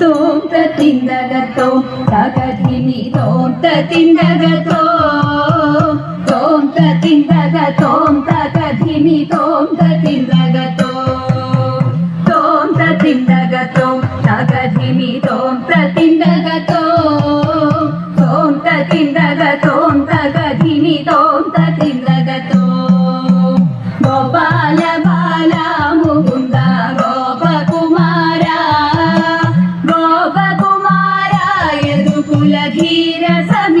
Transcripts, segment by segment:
తోం తిందగతో తగధిని తోం తిందగతో. తోం తిందగతో తగధిని తోం తిందగతో. తోం తిందగతో తగధిని తోం తిందగతో. తోం తిందగతో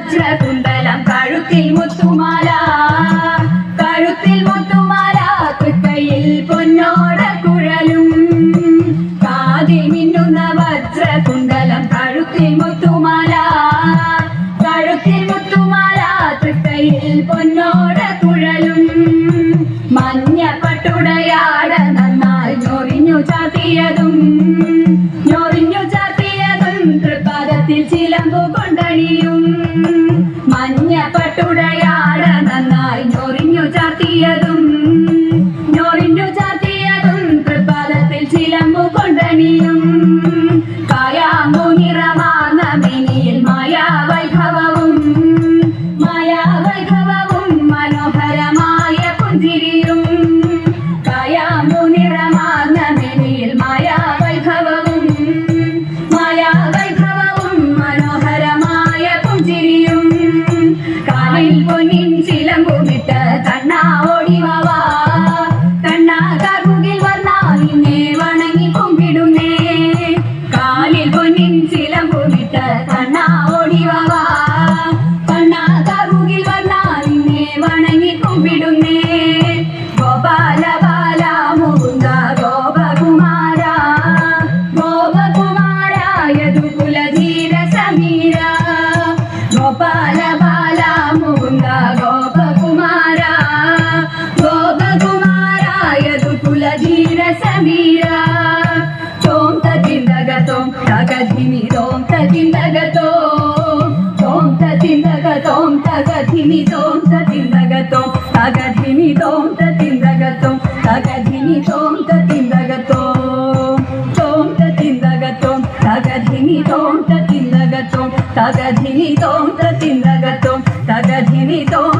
വജ്രകുണ്ടലം കഴുത്തിൽ മുത്തുമാല. കഴുത്തിൽ മുത്തുമാല തൃക്കയിൽ പൊന്നോട കുഴലും. കാതിൽ മിന്നുന്ന വജ്രകുണ്ടലം കഴുത്തിൽ മുത്തുമാല. കഴുത്തിൽ മുത്തുമാല തൃക്കയിൽ പൊന്നോട കുഴലും. മഞ്ഞ പട്ടുടയാട നന്നായി ചൊറിഞ്ഞു ചാത്തിയത് കട്ടുടയാട നന്നായി ഞൊറിഞ്ഞു ചാർത്തിയതും ഞൊറിഞ്ഞു ചാർത്തിയതും തൃപ്പാദത്തിൽ ചിലമ്പു കൊണ്ടണിയും. കായാമു നിറമാ നമിനിയിൽ മായാവ వీరా. చోం తిందగతోం తగధిమి రోం తిందగతో తోం తిందగతోం తగధిమి తోం తిందగతో తగధిమి తోం తిందగతో తగధిమి తోం తిందగతో చోం తిందగతో తగధిమి తోం తిందగతో తగధిమి తోం తిందగతో తగధిమి తోం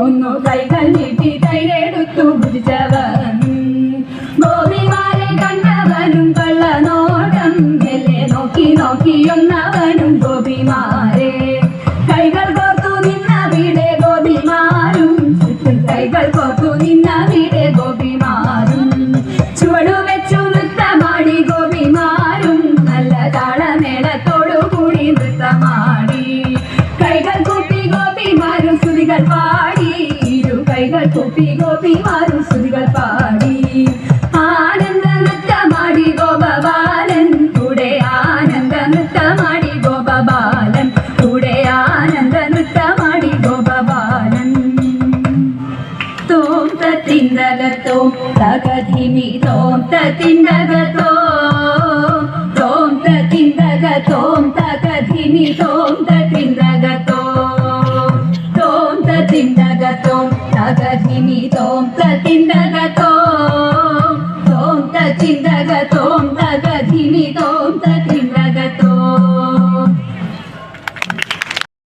ഒന്നു കൈകൾ ഗോപികൾ കുട്ടി ഗോപിമാരും സ്തുതികൾ പാടി. ആനന്ദ നൃത്തമാടി ഗോപബാലൻ കൂടെ ആനന്ദ നൃത്തമാടി ഗോപബാലൻ കൂടെ ആനന്ദ നൃത്തമാടി ഗോപബാലൻ. തോം തത്തിന്തകത്തോം തകധിമി തോം തത്തിന്തകത്തോ തോം തത്തിന്തകത്തോം തകധിമി തോ atenta